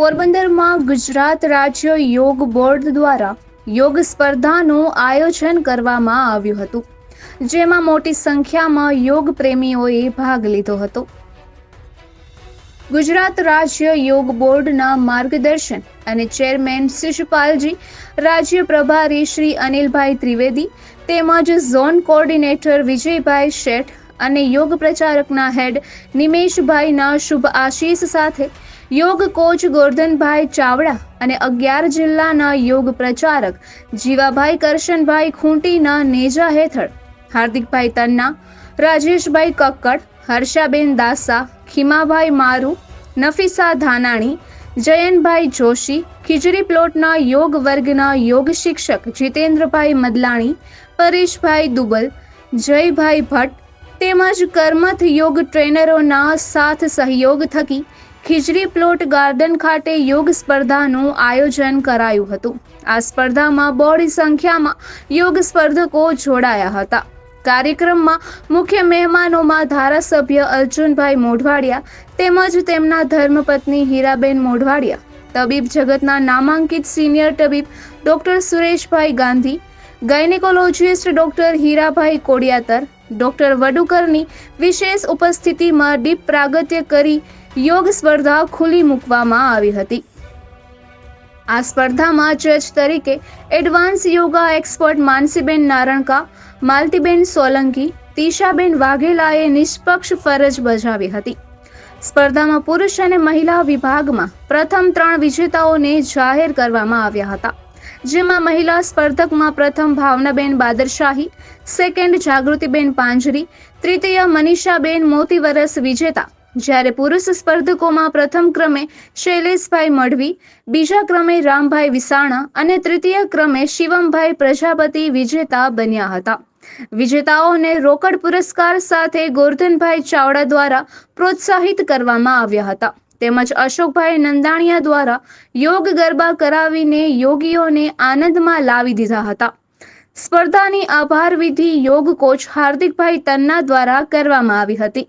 પોરબંદરમાં ગુજરાત રાજ્ય યોગ બોર્ડ દ્વારા યોગ સ્પર્ધાનું આયોજન કરવામાં આવ્યું હતું, જેમાં મોટી સંખ્યામાં યોગ પ્રેમીઓએ ભાગ લીધો હતો. ગુજરાત રાજ્ય યોગ બોર્ડના માર્ગદર્શન અને ચેરમેન શિશુપાલજી રાજ્ય પ્રભારી શ્રી અનિલભાઈ ત્રિવેદી તેમજ ઝોન કોર્ડિનેટર વિજયભાઈ શેઠ અને યોગ પ્રચારકના હેડ નિમેશભાઈના શુભ આશીષ સાથે યોગ કોચ ગોરધનભાઈ ચાવડા અને અગિયાર જિલ્લાના યોગ પ્રચારક જીવાભાઈ કરશનભાઈ ખૂંટીના નેજા હેઠળ, હાર્દિકભાઈ તન્ના, રાજેશભાઈ કક્કડ, હર્ષાબેન દાસા, ખીમાભાઈ મારુ, નફીસા ધાનાણી જયનભાઈ જોશી ખીજરી પ્લોટના યોગ વર્ગના યોગ શિક્ષક જીતેન્દ્રભાઈ મદલાણી, પરેશભાઈ દુબલ, જયભાઈ ભટ્ટ તેમજ કર્મથ યોગ ટ્રેનરોના સાથ સહયોગ થકી ખીજરી પ્લોટ ગાર્ડન ખાતે યોગ સ્પર્ધાનું આયોજન કરાયું હતું. આ સ્પર્ધામાં બહોળી સંખ્યામાં યોગ સ્પર્ધકો જોડાયા હતા. કાર્યક્રમમાં મુખ્ય મહેમાનોમાં ધારાસભ્ય અર્જુનભાઈ મોઢવાડિયા તેમજ તેમના ધર્મપત્ની હીરાબેન મોઢવાડિયા, તબીબ જગતના નામાંકિત સિનિયર તબીબ doctor Sureshbhai Gandhi, gynaecologist doctor Hirabhai Kodiyatar, doctor વડુકરની વિશેષ ઉપસ્થિતિમાં દીપ પ્રાગત્ય કરી યોગ સ્પર્ધા ખુલ્લી મૂકવામાં આવી હતી. આ સ્પર્ધામાં જજ તરીકે એડવાન્સ યોગા એક્સપર્ટ માનસીબેન નારણકા, માલતીબેન સોલંકી, તીશાબેન વાઘેલાએ નિષ્પક્ષ ફરજ બજાવી હતી. સ્પર્ધામાં પુરુષ અને મહિલા વિભાગમાં પ્રથમ ત્રણ વિજેતાઓને જાહેર કરવામાં આવ્યા હતા. જેમાં મહિલા સ્પર્ધકમાં પ્રથમ ભાવનાબેન બાદરશાહી સેકન્ડ જાગૃતિબેન પાંજરી, તૃતીય મનીષાબેન મોતીવરસ વિજેતા જ્યારે પુરુષ સ્પર્ધકોમાં પ્રથમ ક્રમે શૈલેષભાઈ મઢવી, બીજા ક્રમે રામભાઈ વિસાણા અને તૃતીય ક્રમે શિવમભાઈ પ્રજાપતિ વિજેતા બન્યા હતા. વિજેતાઓને રોકડ પુરસ્કાર સાથે ગોરધનભાઈ ચાવડા દ્વારા પ્રોત્સાહિત કરવામાં આવ્યા હતા. તેમજ અશોકભાઈ નંદાણીયા દ્વારા યોગ ગરબા કરાવીને યોગીઓને આનંદમાં લાવી દીધા હતા. સ્પર્ધાની આભાર વિધિ યોગ કોચ હાર્દિકભાઈ તન્ના દ્વારા કરવામાં આવી હતી.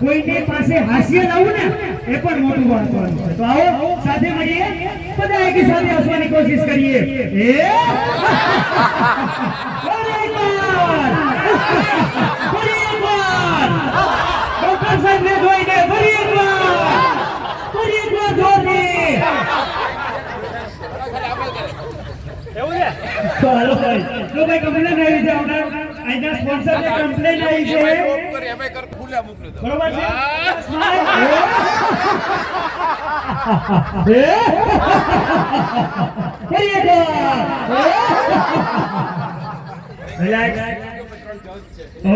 કોઈને પાસે હાસ્ય લાવવું ને, એ પણ મોટું વાંચવાનું છે. તો આવો, સાથે મળીએ. બધા એક સાથે હસવાની કોશિશ કરીએ. એ! ડોક્ટર સાહેબને જોઈને ફરી એકવાર! ફરી એકવાર ભાઈ. કમ્પ્લેન આવી છે આપણા. અહીંના સ્પોન્સરને કમ્પ્લેન આવી છે. બરોબર છે એ? ફરી એકવાર.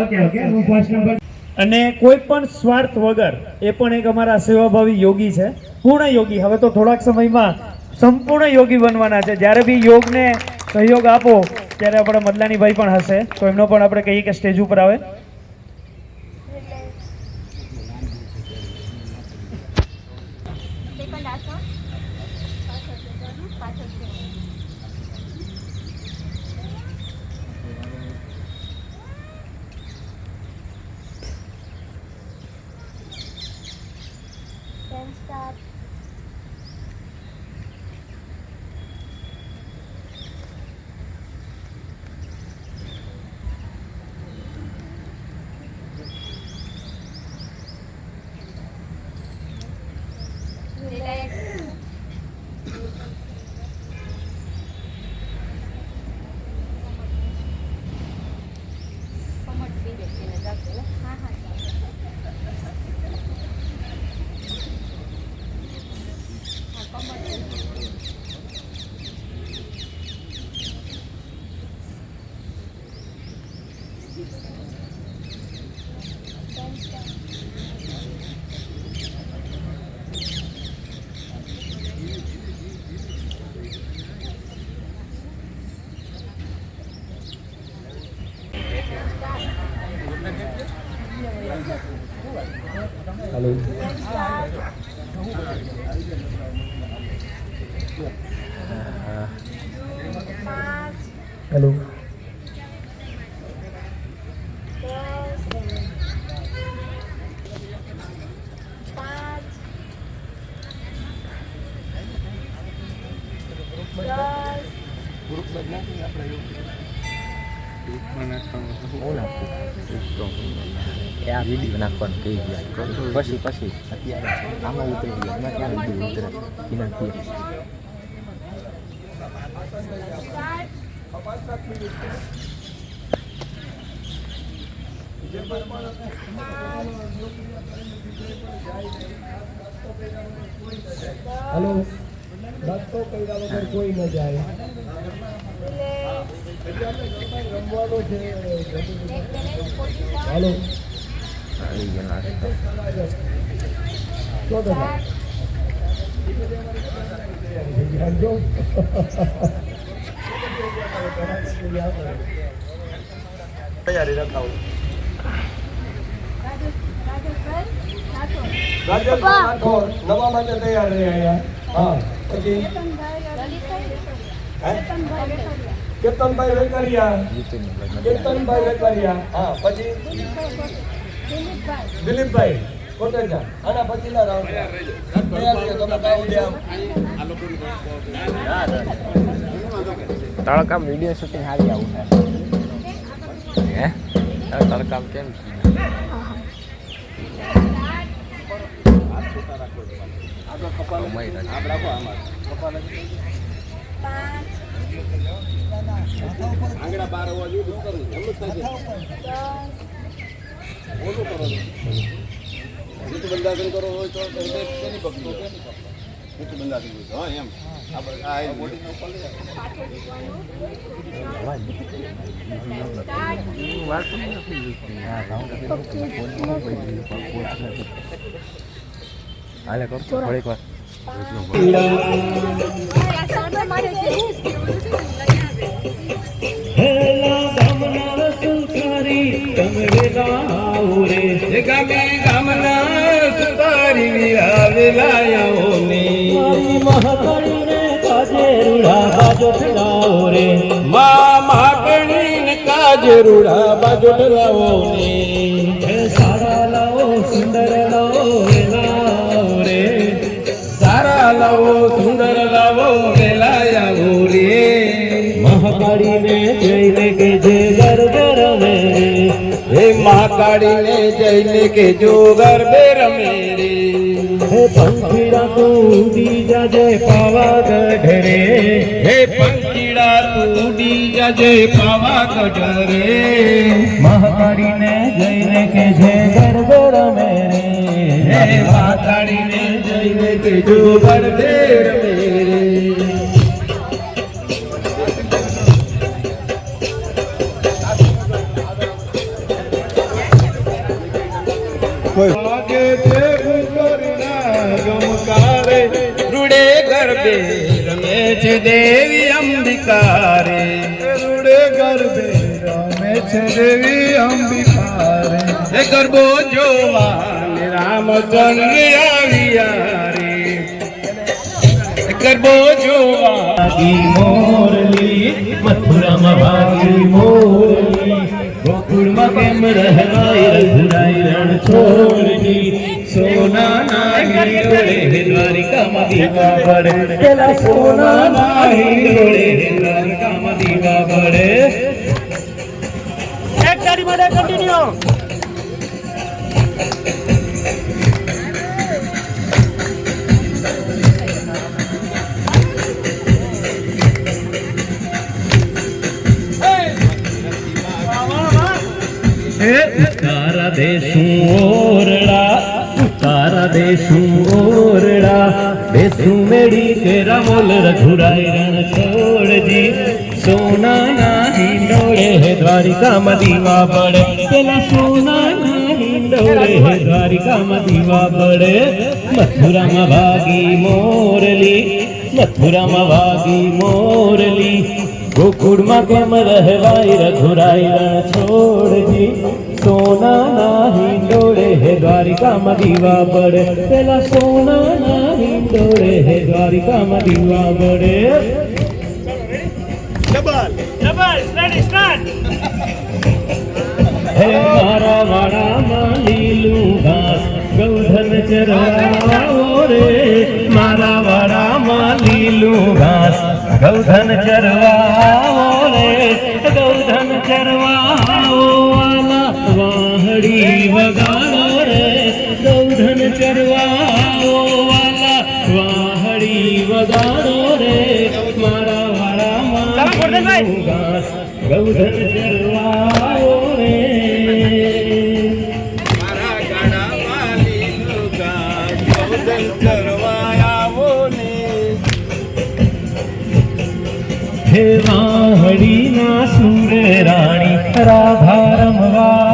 ઓકે ઓકે હું ફર્સ્ટ નંબર અને કોઈ પણ સ્વાર્થ વગર એ પણ એક અમારા સેવાભાવી યોગી છે. પૂર્ણ યોગી. હવે તો થોડાક સમયમાં સંપૂર્ણ યોગી બનવાના છે. જ્યારે બી યોગને સહયોગ આપો ત્યારે આપણે મદલાનીભાઈ પણ હશે. તો એમનો પણ આપણે કહીએ કે સ્ટેજ ઉપર આવે. હા હા ચાલો. Then start. પાંચ હેલો દસ પાંચ દસ વીડિયો નાખવાનું કહી ગયા પછી પછી અત્યારે આમાં ઉતરી ગયા કઈ કોઈ ન જાય હેલો. તૈયારી રખાવું રાજુ રાજુ રાઠોડ નવા માટે તૈયાર રહ્યા. હા પછી? કેતનભાઈ વેકરિયા. કેતનભાઈ વેકરિયા. હા પછી દિલીપભાઈ કોટેજા. આના પછીના રાઉન્ડ તૈયાર છે તમે કાંઈ દે આમ તડકામ વીડિયો શૂટિંગ હારી આવું હે? તડકામ કેમ કમાઈ રહ્યા. બંધારણ કરો હોય તો તેની પગલું મીઠું બંધારણ હોય તો હા એમ આ એક બોડીને ઉપર લઈ હાલે કર થોડીક વાર આવેલા મારી મહાકાળીને કાજે રૂડા બાજો ફેરાવો રે ને. મહાકાળીને જઈને કે જો ગરબે રમે રે હે પંખીડા તું ઉડી જાજે પાવાગઢ રે હે પંખીડા તું ઉડી જાજે પાવાગઢ રે મહાકાળીને જઈને કે જે ગરબે રમે રે. હે મહાકાળીને જઈને કે જો ગરબે રમે રે. રૂડે ગરબે રમે છે દેવી અંબિકા રે રૂડે ગરબે રમે છે દેવી અંબિકા રે એ ગરબો જોવા ને રામચંદ્ર આવ્યા રે ગરબો જોવા મોરલી મથુરામાં ભાગી મોરલી. કેમ રહેવાય રઘુરાય રણ છોડની સોનાના હિંડોળે હે દ્વારિકામાં દીવા પડે. પેલા સોનાના હિંડોળે હે દ્વારિકામાં દીવા પડે. એક તારી માટે કન્ટિન્યુ દેશું મેડી તેરા મોલ રઘુરાય રણ છોડજી સોનાના હિંડોળે હે દ્વારિકામાં દીવા પડે પેલા સોનાના હિંડોળે હે દ્વારિકામાં દીવા પડે મથુરામાં ભાગી મોરલી મથુરામાં ભાગી મોરલી ગોકુળમાં કેમ રહેવાય રઘુરાય રણ છોડજી સોનાના હિંડોળે હે દ્વારિકામાં દીવા પડે પેલા સોનાના હિંડોળે હે દ્વારિકામાં દીવા પડે હે મારા વાડામાં લીલું ઘાસ ગૌધન ચરવાવો રે. મારા વાડામાં લીલું ઘાસ ગૌધન ચરવાઓ રે. ગૌધન ચરવાઓ વાલા વાહડી વગાડો. ઘાસ ગૌધન ચરવાવો રે મારા હે વાહડીના સુર રાણી રાધા રમવા